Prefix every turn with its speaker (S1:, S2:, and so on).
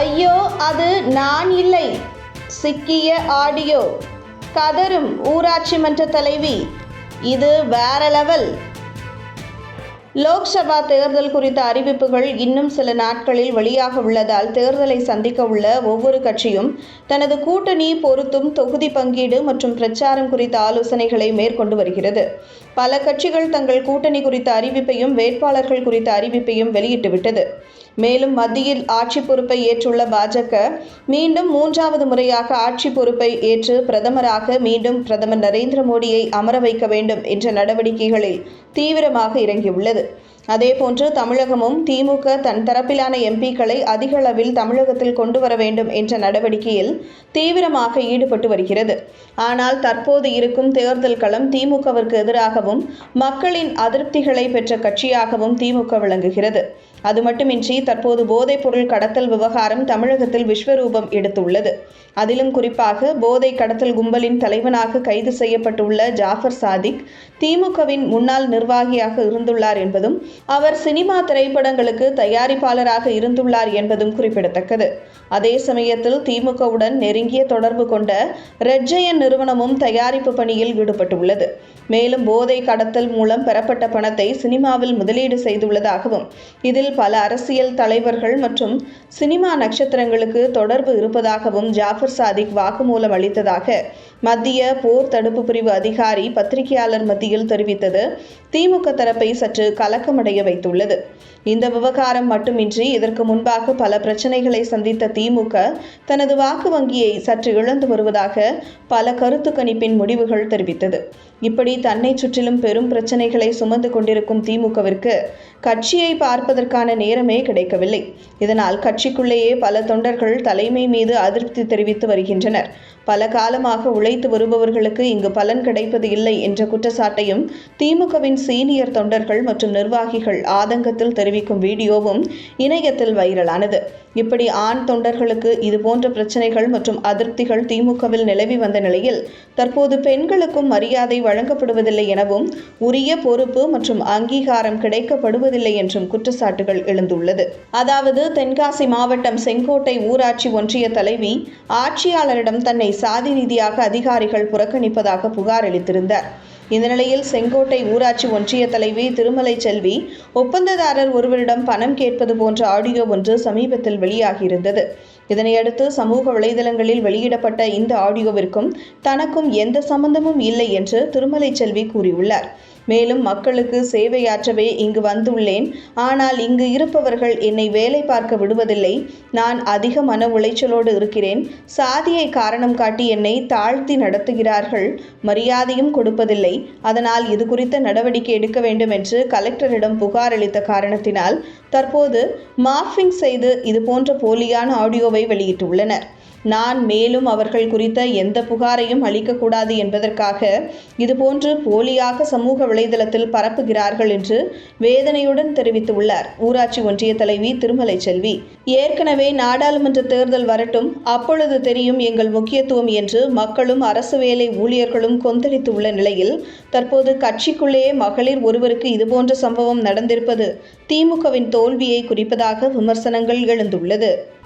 S1: ஐயோ அது நான் இல்லை. சிக்கிய ஆடியோ கதரும் ஊராட்சி மன்ற தலைவி இது வேற லெவல். லோக்சபா தேர்தல் குறித்த அறிவிப்புகள் இன்னும் சில நாட்களில் வெளியாக உள்ளதால் தேர்தலை சந்திக்க உள்ள ஒவ்வொரு கட்சியும் தனது கூட்டணி பொருத்தும் தொகுதி பங்கீடு மற்றும் பிரச்சாரம் குறித்த ஆலோசனைகளை மேற்கொண்டு வருகிறது. பல கட்சிகள் தங்கள் கூட்டணி குறித்த அறிவிப்பையும் வேட்பாளர்கள் குறித்த அறிவிப்பையும் வெளியிட்டுவிட்டது மேலும் மத்தியில் ஆட்சி பொறுப்பை ஏற்றுள்ள பாஜக மீண்டும் மூன்றாவது முறையாக ஆட்சி பொறுப்பை ஏற்று பிரதமராக மீண்டும் பிரதமர் நரேந்திர மோடியை அமர வைக்க வேண்டும் என்ற நடவடிக்கைகளில் தீவிரமாக இறங்கியுள்ளது. அதேபோன்று தமிழகமும் திமுக தன் தரப்பிலான எம்பிக்களை அதிக அளவில் தமிழகத்தில் கொண்டு வர வேண்டும் என்ற நடவடிக்கையில் தீவிரமாக ஈடுபட்டு வருகிறது. ஆனால் தற்போது இருக்கும் தேர்தல் களம் திமுகவிற்கு எதிராகவும் மக்களின் அதிருப்திகளை பெற்ற கட்சியாகவும் திமுக விளங்குகிறது. அது மட்டுமின்றி தற்போது போதைப்பொருள் கடத்தல் விவகாரம் தமிழகத்தில் விஸ்வரூபம் எடுத்துள்ளது. அதிலும் குறிப்பாக போதை கடத்தல் கும்பலின் தலைவனாக கைது செய்யப்பட்டுள்ள ஜாஃபர் சாதிக் திமுகவின் முன்னாள் நிர்வாகியாக இருந்துள்ளார் என்பதும் அவர் சினிமா திரைப்படங்களுக்கு தயாரிப்பாளராக இருந்துள்ளார் என்பதும் குறிப்பிடத்தக்கது. அதே சமயத்தில் திமுகவுடன் நெருங்கிய தொடர்பு கொண்ட ரெட்ஜயன் நிறுவனமும் தயாரிப்பு பணியில் ஈடுபட்டுள்ளது. மேலும் போதை கடத்தல் மூலம் பெறப்பட்ட பணத்தை சினிமாவில் முதலீடு செய்துள்ளதாகவும் இதில் பல அரசியல் தலைவர்கள் மற்றும் சினிமா நட்சத்திரங்களுக்கு தொடர்பு இருப்பதாகவும் ஜாஃபர் சாதிக் வாக்குமூலம் அளித்ததாக மத்திய போர் தடுப்பு பிரிவு அதிகாரி பத்திரிகையாளர் மத்தியில் தெரிவித்தது. திமுக தரப்பை சற்று கலக்கமடைய வைத்துள்ளது. இந்த விவகாரம் மட்டுமின்றி இதற்கு முன்பாக பல பிரச்சனைகளை சந்தித்த திமுக தனது வாக்கு வங்கியை சற்று இழந்து வருவதாக பல கருத்து கணிப்பின் முடிவுகள் தெரிவித்தது. இப்படி தன்னை சுற்றிலும் பெரும் பிரச்சனைகளை சுமந்து கொண்டிருக்கும் திமுகவிற்கு கட்சியை பார்ப்பதற்கான நேரமே கிடைக்கவில்லை. இதனால் கட்சிக்குள்ளேயே பல தொண்டர்கள் தலைமை மீது அதிருப்தி தெரிவித்து வருகின்றனர். பல காலமாக உழைத்து வருபவர்களுக்கு இங்கு பலன் கிடைப்பது இல்லை என்ற குற்றச்சாட்டையும் திமுகவின் சீனியர் தொண்டர்கள் மற்றும் நிர்வாகிகள் ஆதங்கத்தில் தெரிவிக்கும் வீடியோவும் இணையத்தில் வைரலானது. இப்படி ஆண் தொண்டர்களுக்கு இதுபோன்ற பிரச்சனைகள் மற்றும் அதிருப்திகள் திமுகவில் நிலவி வந்த நிலையில் தற்போது பெண்களுக்கும் மரியாதை வழங்கப்படுவதில்லை எனவும் உரிய பொறுப்பு மற்றும் அங்கீகாரம் கிடைக்கப்படுவதில்லை என்றும் குற்றச்சாட்டுகள் எழுந்துள்ளது. அதாவது தென்காசி மாவட்டம் செங்கோட்டை ஊராட்சி ஒன்றிய தலைவி ஆட்சியாளரிடம் தன்னை சாதி ரீதியாக அதிகாரிகள் புறக்கணிப்பதாக புகார் அளித்திருந்தார். இந்த நிலையில் செங்கோட்டை ஊராட்சி ஒன்றிய தலைவி திருமலை செல்வி ஒப்பந்ததாரர் ஒருவரிடம் பணம் கேட்பது போன்ற ஆடியோ ஒன்று சமீபத்தில் வெளியாகியிருந்தது. இதனையடுத்து சமூக வலைதளங்களில் வெளியிடப்பட்ட இந்த ஆடியோவிற்கும் தனக்கும் எந்த சம்பந்தமும் இல்லை என்று திருமலை செல்வி கூறியுள்ளார். மேலும் மக்களுக்கு சேவையாற்றவே இங்கு வந்துள்ளேன். ஆனால் இங்கு இருப்பவர்கள் என்னை வேலை பார்க்க விடுவதில்லை. நான் அதிக மன உளைச்சலோடு இருக்கிறேன். சாதியை காரணம் காட்டி என்னை தாழ்த்தி நடத்துகிறார்கள். மரியாதையும் கொடுப்பதில்லை. அதனால் இது குறித்த நடவடிக்கை எடுக்க வேண்டும் என்று கலெக்டரிடம் புகார் அளித்த காரணத்தினால் தற்போது மார்ஃபிங் செய்து இது போன்ற போலியான ஆடியோவை வெளியிட்டுள்ளனர். நான் மேலும் அவர்கள் குறித்த எந்த புகாரையும் அளிக்கக்கூடாது என்பதற்காக இதுபோன்று போலியாக சமூக வலைதளத்தில் பரப்புகிறார்கள் என்று வேதனையுடன் தெரிவித்துள்ளார். ஊராட்சி ஒன்றிய தலைவி திருமலை செல்வி. ஏற்கனவே நாடாளுமன்ற தேர்தல் வரட்டும் அப்பொழுது தெரியும் எங்கள் முக்கியத்துவம் என்று மக்களும் அரசு வேலை ஊழியர்களும் கொந்தளித்துள்ள நிலையில் தற்போது கட்சிக்குள்ளேயே மகளிர் ஒருவருக்கு இதுபோன்ற சம்பவம் நடந்திருப்பது திமுகவின் தோல்வியை குறிப்பதாக விமர்சனங்கள் எழுந்துள்ளது.